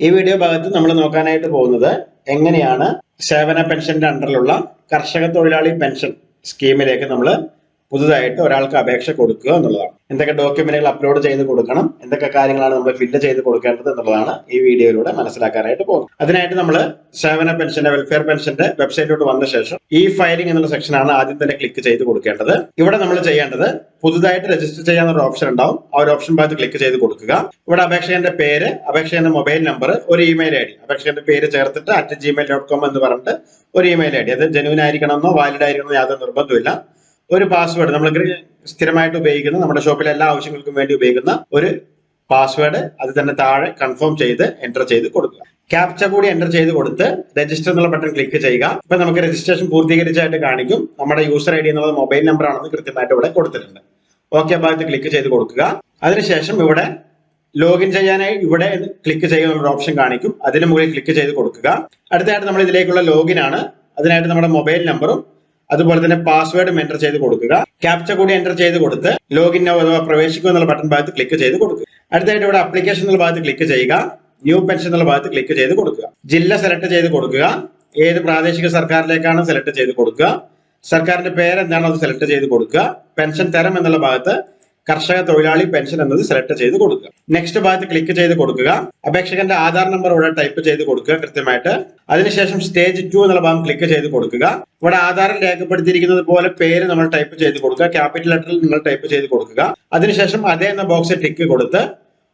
ഈ വീഡിയോ ഭാഗത്ത് നമ്മൾ നോക്കാനായിട്ട് പോകുന്നത് എങ്ങനെയാണ് സേവന പെൻഷന്റെ അണ്ടറിലുള്ള കർഷക തൊഴിലാളി പെൻഷൻ സ്കീമിലേക്ക് നമ്മൾ പുതുതായിട്ട് ഒരാൾക്ക് അപേക്ഷ കൊടുക്കുക എന്നുള്ളതാണ്. എന്തൊക്കെ ഡോക്യുമെന്റുകൾ അപ്ലോഡ് ചെയ്ത് കൊടുക്കണം എന്തൊക്കെ കാര്യങ്ങളാണ് നമ്മൾ ഫില്ല് ചെയ്ത് കൊടുക്കേണ്ടത് എന്നുള്ളതാണ് ഈ വീഡിയോയിലൂടെ മനസ്സിലാക്കാനായിട്ട് പോകുന്നത്. അതിനായിട്ട് നമ്മൾ സേവന പെൻഷന്റെ വെൽഫെയർ പെൻഷന്റെ വെബ്സൈറ്റിലോട്ട് വന്ന ശേഷം ഈ ഫയലിംഗ് എന്നുള്ള സെക്ഷനാണ് ആദ്യം തന്നെ ക്ലിക്ക് ചെയ്ത് കൊടുക്കേണ്ടത്. ഇവിടെ നമ്മൾ ചെയ്യേണ്ടത് പുതുതായിട്ട് രജിസ്റ്റർ ചെയ്യാൻ ഒരു ഓപ്ഷൻ ഉണ്ടാവും. ആ ഒരു ഓപ്ഷൻ ഭാഗത്ത് ക്ലിക്ക് ചെയ്ത് കൊടുക്കുക. ഇവിടെ അപേക്ഷകന്റെ പേര് അപേക്ഷകന്റെ മൊബൈൽ നമ്പർ ഒരു ഇമെയിൽ ഐ ഡി അപേക്ഷകന്റെ പേര് ചേർത്തിട്ട് അറ്റ് ജിമെയിൽ ഡോട്ട് കോം എന്ന് പറഞ്ഞിട്ട് ഒരു ഇമെയിൽ ഐ ഡി അത് ജനുവിൻ ആയിരിക്കണമെന്നോ വാലിഡ് ആയിരിക്കണമെന്നോ യാതൊരു നിർബന്ധമില്ല ഒരു പാസ്വേഡ് നമ്മൾ സ്ഥിരമായിട്ട് ഉപയോഗിക്കുന്ന നമ്മുടെ ഷോപ്പിലെ എല്ലാ ആവശ്യങ്ങൾക്കും വേണ്ടി ഉപയോഗിക്കുന്ന ഒരു പാസ്വേഡ് അത് തന്നെ താഴെ കൺഫേം ചെയ്ത് എന്റർ ചെയ്ത് കൊടുക്കുക. ക്യാപ്ച കൂടി എന്റർ ചെയ്ത് കൊടുത്ത് രജിസ്റ്റർ എന്നുള്ള ബട്ടൺ ക്ലിക്ക് ചെയ്യുക. ഇപ്പൊ നമുക്ക് രജിസ്ട്രേഷൻ പൂർത്തീകരിച്ചായിട്ട് കാണിക്കും. നമ്മുടെ യൂസർ ഐ ഡി എന്നുള്ളത് മൊബൈൽ നമ്പർ ആണെന്ന് കൃത്യമായിട്ട് ഇവിടെ കൊടുത്തിട്ടുണ്ട്. ഓക്കെ ഭാഗത്ത് ക്ലിക്ക് ചെയ്ത് കൊടുക്കുക. അതിനുശേഷം ഇവിടെ ലോഗിൻ ചെയ്യാനായി ഇവിടെ ക്ലിക്ക് ചെയ്യുന്ന ഒരു ഓപ്ഷൻ കാണിക്കും. അതിന് മുകളിൽ ക്ലിക്ക് ചെയ്ത് കൊടുക്കുക. അടുത്തതായിട്ട് നമ്മൾ ഇതിലേക്കുള്ള ലോഗിൻ ആണ്. അതിനായിട്ട് നമ്മുടെ മൊബൈൽ നമ്പറും അതുപോലെ തന്നെ പാസ്വേഡും എന്റർ ചെയ്ത് കൊടുക്കുക. ക്യാപ്ച കൂടി എന്റർ ചെയ്ത് കൊടുത്ത് ലോഗിൻ അഥവാ പ്രവേശിക്കുക എന്നുള്ള ബട്ടൺ ഭാഗത്ത് ക്ലിക്ക് ചെയ്ത് കൊടുക്കുക. അടുത്തായിട്ട് ഇവിടെ അപ്ലിക്കേഷൻ എന്നുള്ള ഭാഗത്ത് ക്ലിക്ക് ചെയ്യുക. ന്യൂ പെൻഷൻ എന്നുള്ള ഭാഗത്ത് ക്ലിക്ക് ചെയ്ത് കൊടുക്കുക. ജില്ല സെലക്ട് ചെയ്ത് കൊടുക്കുക. ഏത് പ്രാദേശിക സർക്കാരിലേക്കാണ് സെലക്ട് ചെയ്ത് കൊടുക്കുക. സർക്കാരിന്റെ പേര് എന്താണോ അത് സെലക്ട് ചെയ്ത് കൊടുക്കുക. പെൻഷൻ തരം എന്നുള്ള ഭാഗത്ത് കർഷക തൊഴിലാളി പെൻഷൻ എന്നത് സെലക്ട് ചെയ്ത് കൊടുക്കുക. നെക്സ്റ്റ് ഭാഗത്ത് ക്ലിക്ക് ചെയ്ത് കൊടുക്കുക. അപേക്ഷകന്റെ ആധാർ നമ്പർ ഇവിടെ ടൈപ്പ് ചെയ്ത് കൊടുക്കുക കൃത്യമായിട്ട്. അതിനുശേഷം സ്റ്റേജ് ടു എന്നുള്ള ഭാഗം ക്ലിക്ക് ചെയ്ത് കൊടുക്കുക. ഇവിടെ ആധാറിൽ രേഖപ്പെടുത്തിയിരിക്കുന്നത് പോലെ പേര് നമ്മൾ ടൈപ്പ് ചെയ്ത് കൊടുക്കുക. ക്യാപിറ്റൽ ലെറ്ററിൽ നിങ്ങൾ ടൈപ്പ് ചെയ്ത് കൊടുക്കുക. അതിനുശേഷം അതേ എന്ന ബോക്സ് ടിക്ക് കൊടുത്ത്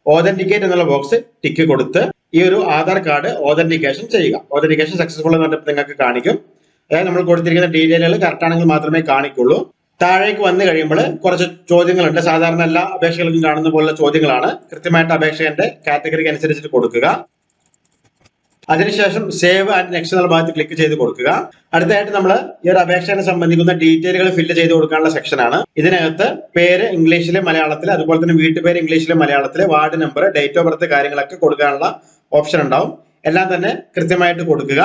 ഓതന്റിക്കേറ്റ് എന്നുള്ള ബോക്സ് ടിക്ക് കൊടുത്ത് ഈ ഒരു ആധാർ കാർഡ് ഓതന്റിക്കേഷൻ ചെയ്യുക. ഓതന്റിക്കേഷൻ സക്സസ്ഫുൾ എന്ന് പറഞ്ഞിട്ട് നിങ്ങൾക്ക് കാണിക്കും. അതായത് നമ്മൾ കൊടുത്തിരിക്കുന്ന ഡീറ്റെയിലുകൾ കറക്റ്റ് ആണെങ്കിൽ മാത്രമേ കാണിക്കുള്ളൂ. താഴേക്ക് വന്നു കഴിയുമ്പോൾ കുറച്ച് ചോദ്യങ്ങളുണ്ട്. സാധാരണ എല്ലാ അപേക്ഷകളിലും കാണുന്ന പോലുള്ള ചോദ്യങ്ങളാണ്. കൃത്യമായിട്ട് അപേക്ഷകന്റെ കാറ്റഗറിക്ക് അനുസരിച്ചിട്ട് കൊടുക്കുക. അതിനുശേഷം സേവ് ആൻഡ് നെക്സ്റ്റ് എന്നുള്ള ഭാഗത്ത് ക്ലിക്ക് ചെയ്ത് കൊടുക്കുക. അടുത്തായിട്ട് നമ്മൾ ഈ ഒരു അപേക്ഷയെ സംബന്ധിക്കുന്ന ഡീറ്റെയിലുകൾ ഫില്ല് ചെയ്ത് കൊടുക്കാനുള്ള സെക്ഷനാണ് ഇതിനകത്ത് പേര് ഇംഗ്ലീഷിലെ മലയാളത്തിൽ അതുപോലെ തന്നെ വീട്ടുപേര് ഇംഗ്ലീഷിലെ മലയാളത്തിൽ ward number date of birth കാര്യങ്ങളൊക്കെ കൊടുക്കാനുള്ള ഓപ്ഷൻ ഉണ്ടാവും. എല്ലാം തന്നെ കൃത്യമായിട്ട് കൊടുക്കുക.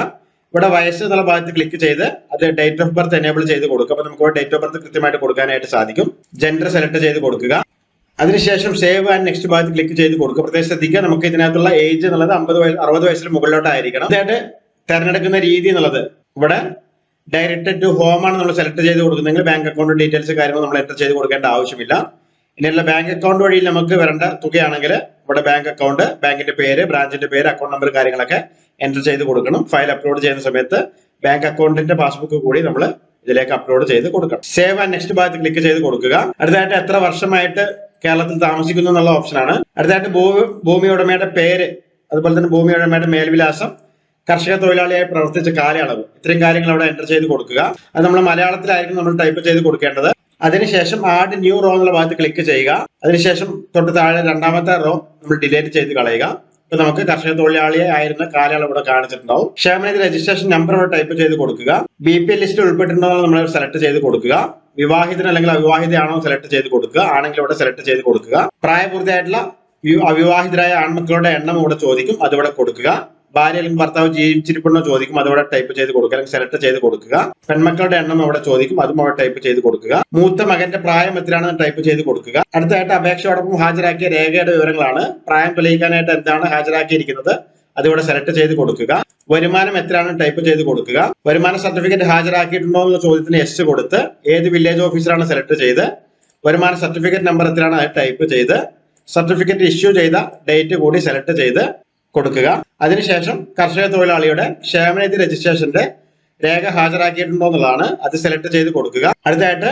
ഇവിടെ വയസ്സ് എന്നുള്ള ഭാഗത്ത് ക്ലിക്ക് ചെയ്ത് അത് ഡേറ്റ് ഓഫ് ബർത്ത് എനേബിൾ ചെയ്ത് കൊടുക്കുക അപ്പൊ നമുക്ക് ഡേറ്റ് ഓഫ് ബർത്ത് കൃത്യമായിട്ട് കൊടുക്കാനായിട്ട് സാധിക്കും. ജെൻഡർ സെലക്ട് ചെയ്ത് കൊടുക്കുക. അതിനുശേഷം സേവ് ആൻഡ് നെക്സ്റ്റ് ഭാഗത്ത് ക്ലിക്ക് ചെയ്ത് കൊടുക്കുക. പ്രത്യേകം ശ്രദ്ധിക്കുക നമുക്ക് ഇതിനകത്തുള്ള ഏജ് എന്നുള്ളത് അമ്പത് വയസ്സ് അറുപത് വയസ്സിന് മുകളിലോട്ടായിരിക്കണം. അതായത് തെരഞ്ഞെടുക്കുന്ന രീതി എന്നുള്ളത് ഇവിടെ ഡയറക്റ്റ് ടു ഹോം ആണ് നമ്മൾ സെലക്ട് ചെയ്ത് കൊടുക്കുന്നെങ്കിൽ ബാങ്ക് അക്കൗണ്ട് ഡീറ്റെയിൽസ് കാര്യങ്ങൾ നമ്മൾ എന്റർ ചെയ്ത് കൊടുക്കേണ്ട ആവശ്യമില്ല. ഇനിയുള്ള ബാങ്ക് അക്കൗണ്ട് വഴി നമുക്ക് വരേണ്ട തുകയാണെങ്കിൽ ഇവിടെ ബാങ്ക് അക്കൗണ്ട് ബാങ്കിന്റെ പേര് ബ്രാഞ്ചിന്റെ പേര് അക്കൗണ്ട് നമ്പർ കാര്യങ്ങളൊക്കെ എന്റർ ചെയ്ത് കൊടുക്കണം. ഫയൽ അപ്ലോഡ് ചെയ്യുന്ന സമയത്ത് ബാങ്ക് അക്കൗണ്ടിന്റെ പാസ്ബുക്ക് കൂടി നമ്മൾ ഇതിലേക്ക് അപ്ലോഡ് ചെയ്ത് കൊടുക്കണം. സേവ് ആൻഡ് നെക്സ്റ്റ് ഭാഗത്ത് ക്ലിക്ക് ചെയ്ത് കൊടുക്കുക. അടുത്തതായിട്ട് എത്ര വർഷമായിട്ട് കേരളത്തിൽ താമസിക്കുന്നു എന്നുള്ള ഓപ്ഷനാണ് അടുത്തതായിട്ട് ഭൂമി ഭൂമി ഉടമയുടെ പേര് അതുപോലെ തന്നെ ഭൂമി ഉടമയുടെ മേൽവിലാസം കർഷക തൊഴിലാളിയായി പ്രവർത്തിച്ച കാലയളവ്. ഇത്രയും കാര്യങ്ങൾ അവിടെ എന്റർ ചെയ്ത് കൊടുക്കുക. അത് നമ്മൾ മലയാളത്തിലായിരിക്കും നമ്മൾ ടൈപ്പ് ചെയ്ത് കൊടുക്കേണ്ടത്. അതിനുശേഷം ആഡ് ന്യൂ റോ എന്നുള്ള ഭാഗത്ത് ക്ലിക്ക് ചെയ്യുക. അതിനുശേഷം തൊട്ട് താഴെ രണ്ടാമത്തെ റോ നമ്മൾ ഡിലീറ്റ് ചെയ്ത് കളയുക. ഇപ്പൊ നമുക്ക് കർഷക തൊഴിലാളിയെ ആയിരുന്ന കാലയളവ് ഇവിടെ കാണിച്ചിട്ടുണ്ടാവും. ക്ഷേമനിധി രജിസ്ട്രേഷൻ നമ്പർ ഇവിടെ ടൈപ്പ് ചെയ്ത് കൊടുക്കുക. ബി പി എൽ ഉൾപ്പെട്ടിട്ടുണ്ടോ നമ്മൾ സെലക്ട് ചെയ്ത് കൊടുക്കുക. വിവാഹിതൻ അല്ലെങ്കിൽ അവിവാഹിതയാണോ സെലക്ട് ചെയ്ത് കൊടുക്കുക. ആണെങ്കിൽ ഇവിടെ സെലക്ട് ചെയ്ത് കൊടുക്കുക. പ്രായപൂർത്തിയായിട്ടുള്ള അവിവാഹിതരായ ആൺമക്കളുടെ എണ്ണം ഇവിടെ ചോദിക്കും. അതിവിടെ കൊടുക്കുക. ഭാര്യ അല്ലെങ്കിൽ ഭർത്താവ് ജീവിച്ചിരിപ്പുണ്ടോ ചോദിക്കും. അതവിടെ ടൈപ്പ് ചെയ്ത് കൊടുക്കുക. അല്ലെങ്കിൽ സെലക്ട് ചെയ്ത് കൊടുക്കുക. പെൺമക്കളുടെ എണ്ണം അവിടെ ചോദിക്കും. അതും അവിടെ ടൈപ്പ് ചെയ്ത് കൊടുക്കുക. മൂത്ത മകന്റെ പ്രായം എത്രയാണെന്ന് ടൈപ്പ് ചെയ്ത് കൊടുക്കുക. അടുത്തായിട്ട് അപേക്ഷയോടൊപ്പം ഹാജരാക്കിയ രേഖയുടെ വിവരങ്ങളാണ്. പ്രായം തെളിയിക്കാനായിട്ട് എന്താണ് ഹാജരാക്കിയിരിക്കുന്നത്? അതിവിടെ സെലക്ട് ചെയ്ത് കൊടുക്കുക. വരുമാനം എത്രയാണ് ടൈപ്പ് ചെയ്ത് കൊടുക്കുക. വരുമാന സർട്ടിഫിക്കറ്റ് ഹാജരാക്കിയിട്ടുണ്ടോ എന്ന ചോദ്യത്തിന് എസ് കൊടുത്ത് ഏത് വില്ലേജ് ഓഫീസറാണ് സെലക്ട് ചെയ്ത് വരുമാന സർട്ടിഫിക്കറ്റ് നമ്പർ എത്രയാണ് ടൈപ്പ് ചെയ്ത് സർട്ടിഫിക്കറ്റ് ഇഷ്യൂ ചെയ്ത ഡേറ്റ് കൂടി സെലക്ട് ചെയ്ത് കൊടുക്കുക. അതിനുശേഷം കർഷക തൊഴിലാളിയുടെ ക്ഷേമനിധി രജിസ്ട്രേഷന്റെ രേഖ ഹാജരാക്കിയിട്ടുണ്ടോ എന്നുള്ളതാണ് അത് സെലക്ട് ചെയ്ത് കൊടുക്കുക. അടുത്തായിട്ട്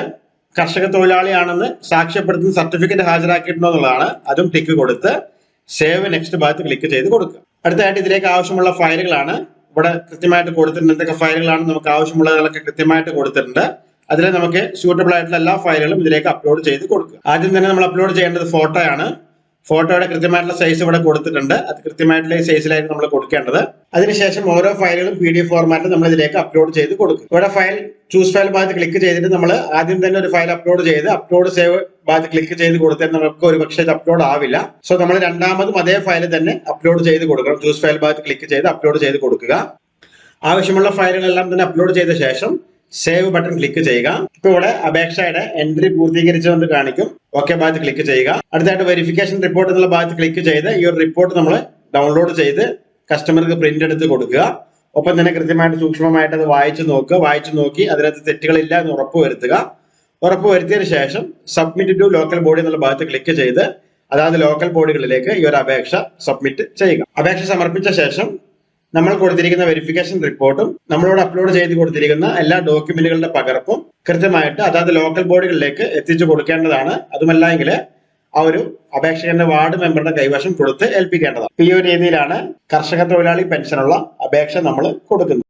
കർഷക തൊഴിലാളിയാണെന്ന് സാക്ഷ്യപ്പെടുത്തുന്ന സർട്ടിഫിക്കറ്റ് ഹാജരാക്കിയിട്ടുണ്ടോ എന്നുള്ളതാണ് അതും ടിക്ക് കൊടുത്ത് സേവ് നെക്സ്റ്റ് ഭാഗത്ത് ക്ലിക്ക് ചെയ്ത് കൊടുക്കുക. അടുത്തായിട്ട് ഇതിലേക്ക് ആവശ്യമുള്ള ഫയലുകളാണ്. ഇവിടെ കൃത്യമായിട്ട് കൊടുത്തിട്ടുണ്ട്. എന്തൊക്കെ ഫയലുകളാണ് നമുക്ക് ആവശ്യമുള്ളതൊക്കെ കൃത്യമായിട്ട് കൊടുത്തിട്ടുണ്ട്. അതിൽ നമുക്ക് സ്യൂട്ടബിൾ ആയിട്ടുള്ള എല്ലാ ഫയലുകളും ഇതിലേക്ക് അപ്ലോഡ് ചെയ്ത് കൊടുക്കുക. ആദ്യം തന്നെ നമ്മൾ അപ്ലോഡ് ചെയ്യേണ്ടത് ഫോട്ടോയാണ് ഫോട്ടോയുടെ കൃത്യമായിട്ടുള്ള സൈസ് ഇവിടെ കൊടുത്തിട്ടുണ്ട്. അത് കൃത്യമായിട്ടുള്ള സൈസിലായിരുന്നു നമ്മൾ കൊടുക്കേണ്ടത്. അതിനുശേഷം ഓരോ ഫയലുകളും പി ഡി എഫ് ഫോർമാറ്റിൽ നമ്മൾ ഇതിലേക്ക് അപ്ലോഡ് ചെയ്ത് കൊടുക്കും. ഇവിടെ ഫയൽ ചൂസ് ഫയൽ ഭാഗത്ത് ക്ലിക്ക് ചെയ്തിട്ട് നമ്മൾ ആദ്യം തന്നെ ഒരു ഫയൽ അപ്ലോഡ് ചെയ്ത് അപ്ലോഡ് സേവ് ഭാഗത്ത് ക്ലിക്ക് ചെയ്ത് കൊടുത്താൽ നമുക്ക് ഒരു പക്ഷേ ഇത് അപ്ലോഡ് ആവില്ല. സോ നമ്മൾ രണ്ടാമതും അതേ ഫയൽ തന്നെ അപ്ലോഡ് ചെയ്ത് കൊടുക്കണം. ചൂസ് ഫയൽ ഭാഗത്ത് ക്ലിക്ക് ചെയ്ത് അപ്ലോഡ് ചെയ്ത് കൊടുക്കുക. ആവശ്യമുള്ള ഫയലുകളെല്ലാം തന്നെ അപ്ലോഡ് ചെയ്ത ശേഷം സേവ് ബട്ടൺ ക്ലിക്ക് ചെയ്യുക. ഇപ്പോൾ ഇവിടെ അപേക്ഷയുടെ എൻട്രി പൂർത്തീകരിച്ചുകൊണ്ട് കാണിക്കും. ഓക്കെ ഭാഗത്ത് ക്ലിക്ക് ചെയ്യുക. അടുത്തായിട്ട് വെരിഫിക്കേഷൻ റിപ്പോർട്ട് എന്നുള്ള ഭാഗത്ത് ക്ലിക്ക് ചെയ്ത് ഈ ഒരു റിപ്പോർട്ട് നമ്മൾ ഡൗൺലോഡ് ചെയ്ത് കസ്റ്റമർക്ക് പ്രിന്റ് എടുത്ത് കൊടുക്കുക. ഒപ്പം തന്നെ കൃത്യമായിട്ട് സൂക്ഷ്മമായിട്ട് അത് വായിച്ചു നോക്കുക. വായിച്ചു നോക്കി അതിനകത്ത് തെറ്റുകളില്ല എന്ന് ഉറപ്പ് വരുത്തുക. ഉറപ്പ് വരുത്തിയതിനു ശേഷം സബ്മിറ്റ് ടു ലോക്കൽ ബോഡി എന്നുള്ള ഭാഗത്ത് ക്ലിക്ക് ചെയ്ത് അതായത് ലോക്കൽ ബോഡികളിലേക്ക് ഈ ഒരു അപേക്ഷ സബ്മിറ്റ് ചെയ്യുക. അപേക്ഷ സമർപ്പിച്ച ശേഷം നമ്മൾ കൊടുത്തിരിക്കുന്ന വെരിഫിക്കേഷൻ റിപ്പോർട്ടും നമ്മളോട് അപ്ലോഡ് ചെയ്ത് കൊടുത്തിരിക്കുന്ന എല്ലാ ഡോക്യുമെന്റുകളുടെ പകർപ്പും കൃത്യമായിട്ട് അതായത് ലോക്കൽ ബോഡികളിലേക്ക് എത്തിച്ചു കൊടുക്കേണ്ടതാണ്. അതുമല്ല എങ്കിൽ ആ ഒരു അപേക്ഷകന്റെ വാർഡ് മെമ്പറുടെ കൈവശം കൊടുത്ത് ഏൽപ്പിക്കേണ്ടതാണ്. ഈ ഒരു രീതിയിലാണ് കർഷക തൊഴിലാളി പെൻഷനുള്ള അപേക്ഷ നമ്മൾ കൊടുക്കുന്നത്.